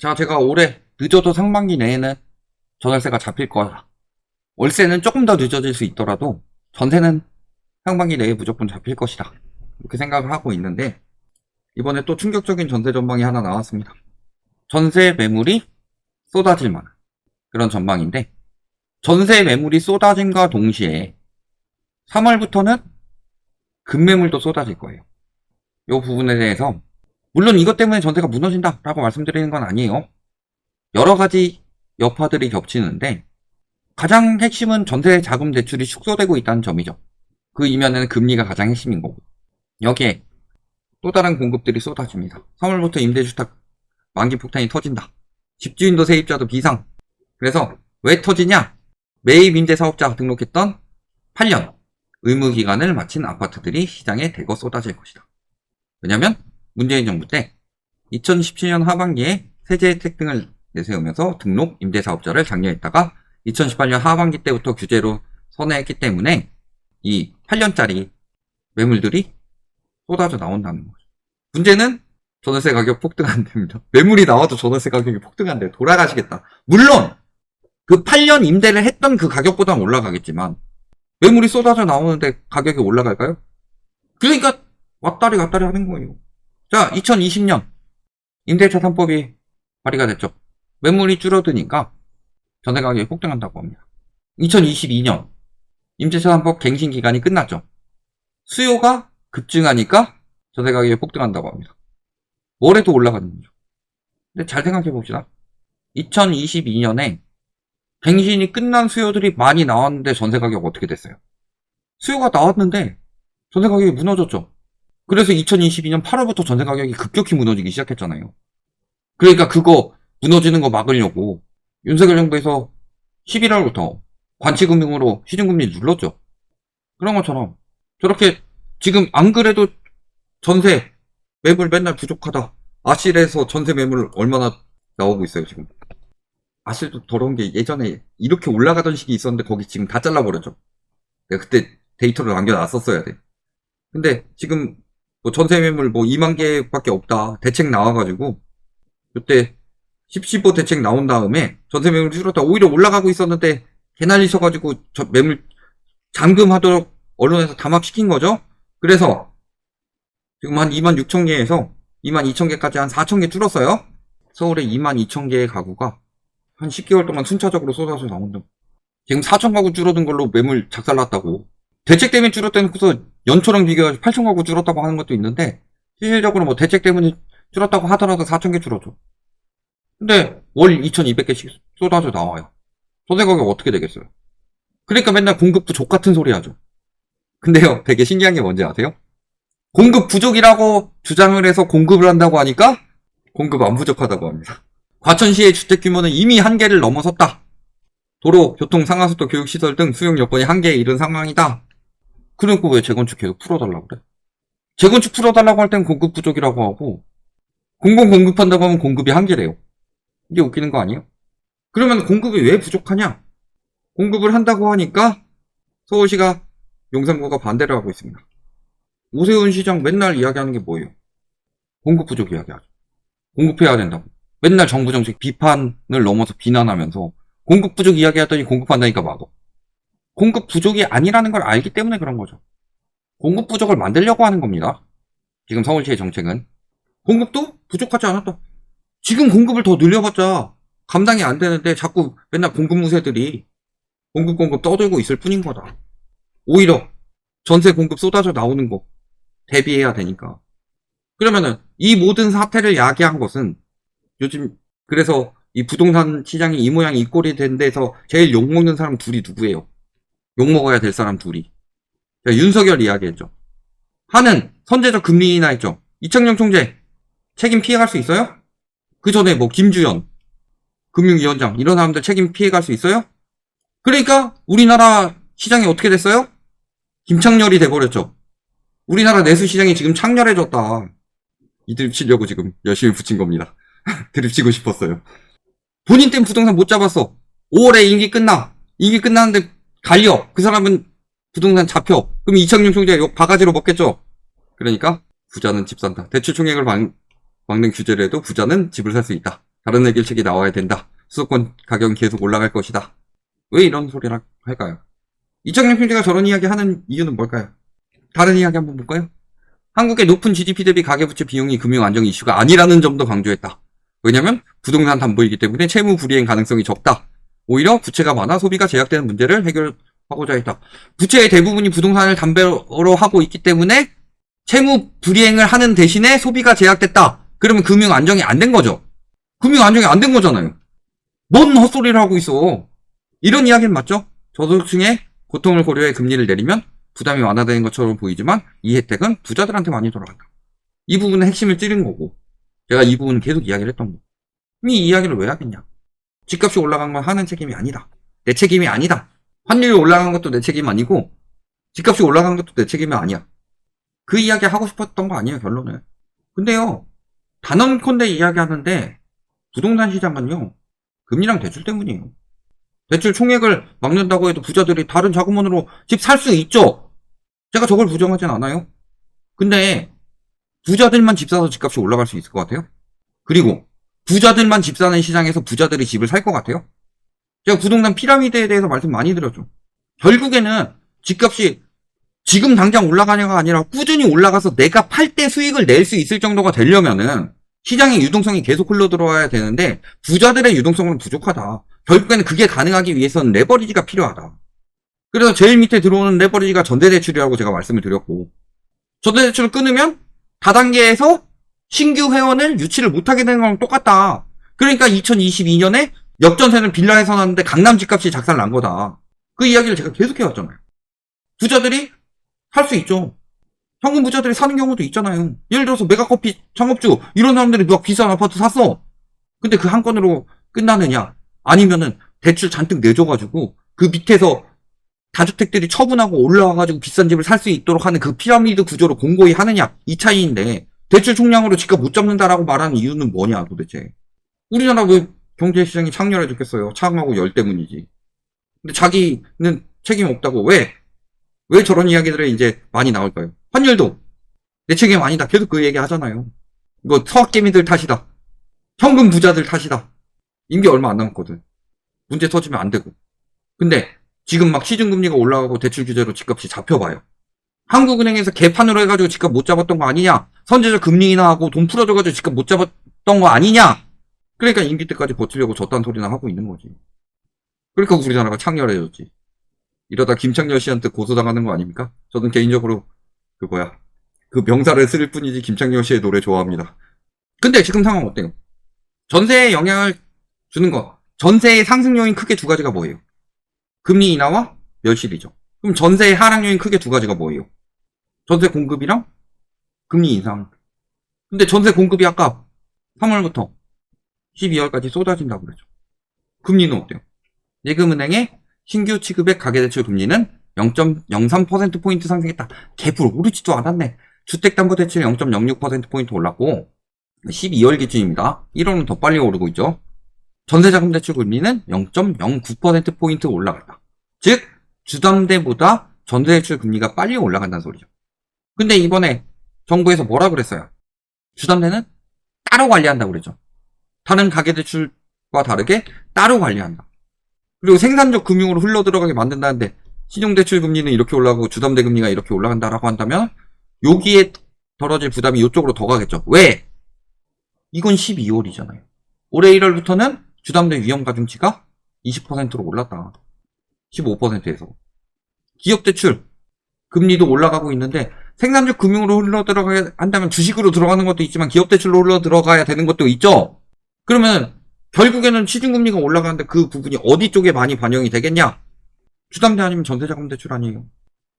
자, 제가 올해 늦어도 상반기 내에는 전월세가 잡힐 거다. 월세는 조금 더 늦어질 수 있더라도 전세는 상반기 내에 무조건 잡힐 것이다. 이렇게 생각을 하고 있는데 이번에 또 충격적인 전세 전망이 하나 나왔습니다. 전세 매물이 쏟아질 만한 그런 전망인데 전세 매물이 쏟아짐과 동시에 3월부터는 급매물도 쏟아질 거예요. 이 부분에 대해서 물론 이것 때문에 전세가 무너진다라고 말씀드리는 건 아니에요. 여러 가지 여파들이 겹치는데 가장 핵심은 전세 자금 대출이 축소되고 있다는 점이죠. 그 이면에는 금리가 가장 핵심인 거고 여기에 또 다른 공급들이 쏟아집니다. 3월부터 임대주택 만기 폭탄이 터진다. 집주인도 세입자도 비상. 그래서 왜 터지냐? 매입 임대 사업자가 등록했던 8년 의무 기간을 마친 아파트들이 시장에 대거 쏟아질 것이다. 왜냐면 문재인 정부 때 2017년 하반기에 세제 혜택 등을 내세우면서 등록 임대 사업자를 장려했다가 2018년 하반기 때부터 규제로 선회했기 때문에 이 8년짜리 매물들이 쏟아져 나온다는 거죠. 문제는 전월세 가격 폭등 안 됩니다. 매물이 나와도 전월세 가격이 폭등 안 돼요. 돌아가시겠다. 물론 그 8년 임대를 했던 그 가격보다는 올라가겠지만 매물이 쏟아져 나오는데 가격이 올라갈까요? 그러니까 왔다리 갔다리 하는 거예요. 자, 2020년 임대차 3법이 발의가 됐죠. 매물이 줄어드니까 전세 가격이 폭등한다고 합니다. 2022년 임대차 3법 갱신 기간이 끝났죠. 수요가 급증하니까 전세 가격이 폭등한다고 합니다. 뭐래도 올라가는 거죠. 근데 잘 생각해 봅시다. 2022년에 갱신이 끝난 수요들이 많이 나왔는데 전세 가격 어떻게 됐어요? 수요가 나왔는데 전세 가격이 무너졌죠. 그래서 2022년 8월부터 전세 가격이 급격히 무너지기 시작했잖아요. 그러니까 그거 무너지는 거 막으려고 윤석열 정부에서 11월부터 관치금융으로 시중금리 눌렀죠. 그런 것처럼 저렇게 지금 안 그래도 전세 매물 맨날 부족하다. 아실에서 전세 매물 얼마나 나오고 있어요 지금. 아실도 더러운 게 예전에 이렇게 올라가던 시기 있었는데 거기 지금 다 잘라버렸죠. 내가 그때 데이터를 남겨놨었어야 돼. 근데 지금 뭐 전세 매물 뭐 2만 개밖에 없다. 대책 나와가지고 그때 10, 15 대책 나온 다음에 전세 매물 줄었다. 오히려 올라가고 있었는데 개난리셔가지고 저 매물 잠금하도록 언론에서 담합시킨 거죠. 그래서 지금 한 2만 6천 개에서 2만 2천 개까지 한 4천 개 줄었어요. 서울에 2만 2천 개의 가구가 한 10개월 동안 순차적으로 쏟아져 나온다. 지금 4천 가구 줄어든 걸로 매물 작살났다고. 대책 때문에 줄었다놓고서 연초랑 비교해서 8천 가구 줄었다고 하는 것도 있는데 실질적으로 뭐 대책 때문에 줄었다고 하더라도 4천 개 줄어줘. 근데 월 2,200개씩 쏟아져 나와요. 전세 가격 어떻게 되겠어요? 그러니까 맨날 공급 부족 같은 소리 하죠. 근데요, 되게 신기한 게 뭔지 아세요? 공급 부족이라고 주장을 해서 공급을 한다고 하니까 공급 안 부족하다고 합니다. 과천시의 주택 규모는 이미 한계를 넘어섰다. 도로, 교통, 상하수도, 교육시설 등 수용 여건이 한계에 이른 상황이다. 그러니까 왜 재건축 계속 풀어달라고 그래? 재건축 풀어달라고 할 땐 공급 부족이라고 하고 공공 공급한다고 하면 공급이 한계래요. 이게 웃기는 거 아니에요? 그러면 공급이 왜 부족하냐? 공급을 한다고 하니까 서울시가 용산구가 반대를 하고 있습니다. 오세훈 시장 맨날 이야기하는 게 뭐예요? 공급 부족 이야기하죠. 공급해야 된다고. 맨날 정부 정책 비판을 넘어서 비난하면서 공급 부족 이야기하더니 공급한다니까 막어. 공급 부족이 아니라는 걸 알기 때문에 그런 거죠. 공급 부족을 만들려고 하는 겁니다. 지금 서울시의 정책은. 공급도 부족하지 않았다. 지금 공급을 더 늘려봤자 감당이 안 되는데 자꾸 맨날 공급 무새들이 공급 공급 떠들고 있을 뿐인 거다. 오히려 전세 공급 쏟아져 나오는 거 대비해야 되니까. 그러면은 이 모든 사태를 야기한 것은 요즘 그래서 이 부동산 시장이 이 모양 이 꼴이 된 데서 제일 욕먹는 사람 둘이 누구예요? 욕먹어야 될 사람 둘이. 윤석열 이야기했죠. 하는 선제적 금리 인하 했죠. 이창용 총재 책임 피해갈 수 있어요? 그 전에 뭐 김주연 금융위원장 이런 사람들 책임 피해갈 수 있어요? 그러니까 우리나라 시장이 어떻게 됐어요? 김창렬이 돼버렸죠. 우리나라 내수 시장이 지금 창렬해졌다. 이 드립 치려고 지금 열심히 붙인 겁니다. 드립 치고 싶었어요. 본인 때문에 부동산 못 잡았어. 5월에 임기 끝나. 임기 끝나는데 갈려. 그 사람은 부동산 잡혀. 그럼 이창용 총재가 욕 바가지로 먹겠죠. 그러니까 부자는 집 산다. 대출 총액을 막, 막는 규제를 해도 부자는 집을 살 수 있다. 다른 해결책이 나와야 된다. 수도권 가격은 계속 올라갈 것이다. 왜 이런 소리를 할까요? 이창용 PD가 저런 이야기 하는 이유는 뭘까요? 다른 이야기 한번 볼까요? 한국의 높은 GDP 대비 가계부채 비용이 금융 안정 이슈가 아니라는 점도 강조했다. 왜냐면 부동산 담보이기 때문에 채무 불이행 가능성이 적다. 오히려 부채가 많아 소비가 제약되는 문제를 해결하고자 했다. 부채의 대부분이 부동산을 담보로 하고 있기 때문에 채무 불이행을 하는 대신에 소비가 제약됐다. 그러면 금융 안정이 안 된 거죠. 금융 안정이 안 된 거잖아요. 뭔 헛소리를 하고 있어. 이런 이야기는 맞죠? 저소득층의 고통을 고려해 금리를 내리면 부담이 완화되는 것처럼 보이지만 이 혜택은 부자들한테 많이 돌아간다. 이 부분은 핵심을 찌른 거고 제가 이 부분은 계속 이야기를 했던 거고 이 이야기를 왜 하겠냐. 집값이 올라간 건 하는 책임이 아니다. 내 책임이 아니다. 환율이 올라간 것도 내 책임 아니고 집값이 올라간 것도 내 책임이 아니야. 그 이야기 하고 싶었던 거 아니에요 결론은. 근데요 단언컨대 이야기하는데 부동산 시장은요 금리랑 대출 때문이에요. 대출 총액을 막는다고 해도 부자들이 다른 자금원으로 집 살 수 있죠. 제가 저걸 부정하진 않아요. 근데 부자들만 집 사서 집값이 올라갈 수 있을 것 같아요. 그리고 부자들만 집 사는 시장에서 부자들이 집을 살 것 같아요. 제가 부동산 피라미드에 대해서 말씀 많이 드렸죠. 결국에는 집값이 지금 당장 올라가냐가 아니라 꾸준히 올라가서 내가 팔 때 수익을 낼 수 있을 정도가 되려면은 시장의 유동성이 계속 흘러 들어와야 되는데 부자들의 유동성은 부족하다. 결국에는 그게 가능하기 위해서는 레버리지가 필요하다. 그래서 제일 밑에 들어오는 레버리지가 전대대출이라고 제가 말씀을 드렸고 전대대출을 끊으면 다단계에서 신규 회원을 유치를 못하게 되는 거랑 똑같다. 그러니까 2022년에 역전세는 빌라에서 났는데 강남 집값이 작살 난 거다. 그 이야기를 제가 계속 해왔잖아요. 부자들이 살수 있죠. 현금 부자들이 사는 경우도 있잖아요. 예를 들어서 메가커피 창업주 이런 사람들이 막 비싼 아파트 샀어. 근데 그 한 건으로 끝나느냐? 아니면은 대출 잔뜩 내줘가지고 그 밑에서 다주택들이 처분하고 올라와가지고 비싼 집을 살 수 있도록 하는 그 피라미드 구조로 공고히 하느냐 이 차이인데 대출 총량으로 집값 못 잡는다라고 말하는 이유는 뭐냐 도대체? 우리나라 왜 경제시장이 창렬해 죽겠어요? 창하고 열 때문이지. 근데 자기는 책임 없다고. 왜? 왜 저런 이야기들이 이제 많이 나올까요? 환율도! 내 책임 아니다. 계속 그 얘기 하잖아요. 이거 서학개미들 탓이다. 현금 부자들 탓이다. 임기 얼마 안 남았거든. 문제 터지면 안 되고. 근데 지금 막 시중금리가 올라가고 대출 규제로 집값이 잡혀봐요. 한국은행에서 개판으로 해가지고 집값 못 잡았던 거 아니냐? 선제적 금리 인하하고 돈 풀어줘가지고 집값 못 잡았던 거 아니냐? 그러니까 임기 때까지 버티려고 저딴 소리나 하고 있는 거지. 그러니까 우리나라가 창렬해졌지. 이러다 김창렬 씨한테 고소당하는 거 아닙니까? 저는 개인적으로 그 뭐야 그 명사를 쓸 뿐이지 김창렬 씨의 노래 좋아합니다. 근데 지금 상황 어때요? 전세에 영향을 주는 거. 전세의 상승 요인 크게 두 가지가 뭐예요? 금리 인하와 멸실이죠. 그럼 전세의 하락 요인 크게 두 가지가 뭐예요? 전세 공급이랑 금리 인상. 근데 전세 공급이 아까 3월부터 12월까지 쏟아진다고 그랬죠. 금리는 어때요? 예금은행의 신규 취급액 가계대출 금리는 0.03%포인트 상승했다. 개불 오르지도 않았네. 주택담보대출 0.06%포인트 올랐고 12월 기준입니다. 1월은 더 빨리 오르고 있죠. 전세자금 대출 금리는 0.09%포인트 올라갔다. 즉, 주담대보다 전세대출 금리가 빨리 올라간다는 소리죠. 근데 이번에 정부에서 뭐라 그랬어요? 주담대는 따로 관리한다고 그랬죠. 다른 가계대출과 다르게 따로 관리한다. 그리고 생산적 금융으로 흘러 들어가게 만든다는데 신용대출 금리는 이렇게 올라가고 주담대 금리가 이렇게 올라간다라고 한다면 여기에 덜어질 부담이 이쪽으로 더 가겠죠. 왜? 이건 12월이잖아요. 올해 1월부터는 주담대 위험 가중치가 20%로 올랐다. 15%에서. 기업 대출 금리도 올라가고 있는데 생산적 금융으로 흘러 들어가야 한다면 주식으로 들어가는 것도 있지만 기업 대출로 흘러 들어가야 되는 것도 있죠. 그러면 결국에는 시중 금리가 올라가는데 그 부분이 어디 쪽에 많이 반영이 되겠냐? 주담대 아니면 전세자금 대출 아니에요.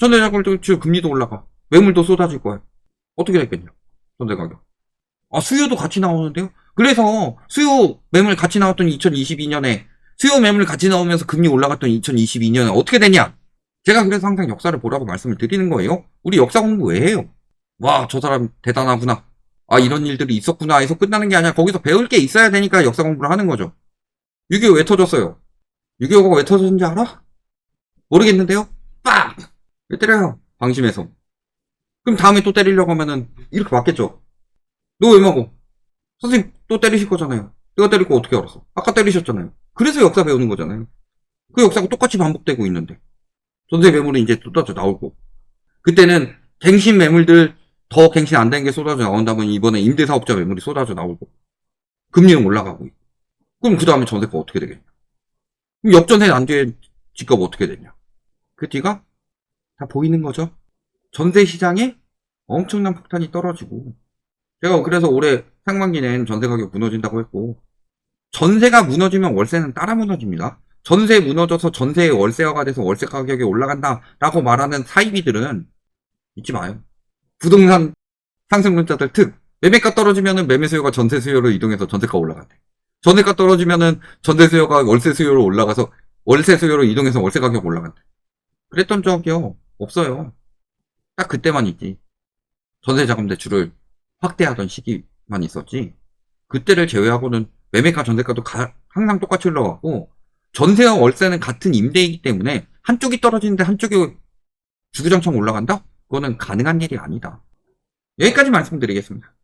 전세자금 대출 금리도 올라가. 매물도 쏟아질 거예요. 어떻게 됐겠냐? 전세 가격. 아 수요도 같이 나오는데요. 그래서 수요 매물 같이 나왔던 2022년에 수요 매물 같이 나오면서 금리 올라갔던 2022년에 어떻게 되냐? 제가 그래서 항상 역사를 보라고 말씀을 드리는 거예요. 우리 역사 공부 왜 해요? 와, 저 사람 대단하구나. 아, 이런 일들이 있었구나 해서 끝나는 게 아니라 거기서 배울 게 있어야 되니까 역사 공부를 하는 거죠. 6.25 왜 터졌어요? 6.25가 왜 터졌는지 알아? 모르겠는데요? 빡! 왜 때려요? 방심해서. 그럼 다음에 또 때리려고 하면은 이렇게 맞겠죠? 너 왜 먹어? 선생님 또 때리실 거잖아요. 내가 때릴 거 어떻게 알았어? 아까 때리셨잖아요. 그래서 역사 배우는 거잖아요. 그 역사가 똑같이 반복되고 있는데. 전세 매물은 이제 쏟아져 나오고. 그때는 갱신 매물들 더 갱신 안 되는 게 쏟아져 나온다면 이번에 임대사업자 매물이 쏟아져 나오고. 금리는 올라가고. 그럼 그 다음에 전세가 어떻게 되겠냐. 그럼 역전세 난 뒤에 집값 어떻게 되냐. 그 뒤가 다 보이는 거죠. 전세 시장에 엄청난 폭탄이 떨어지고. 제가 그래서 올해 상반기는 전세 가격 무너진다고 했고, 전세가 무너지면 월세는 따라 무너집니다. 전세 무너져서 전세의 월세화가 돼서 월세 가격이 올라간다라고 말하는 사이비들은 잊지 마요. 부동산 상승론자들 특 매매가 떨어지면은 매매 수요가 전세 수요로 이동해서 전세가 올라간대. 전세가 떨어지면은 전세 수요가 월세 수요로 올라가서 월세 수요로 이동해서 월세 가격 올라간대. 그랬던 적이요 없어요. 딱 그때만 있지. 전세 자금 대출을 확대하던 시기만 있었지. 그때를 제외하고는 매매가 전세가도 가- 항상 똑같이 흘러갔고 전세와 월세는 같은 임대이기 때문에 한쪽이 떨어지는데 한쪽이 주구장창 올라간다? 그거는 가능한 일이 아니다. 여기까지 말씀드리겠습니다.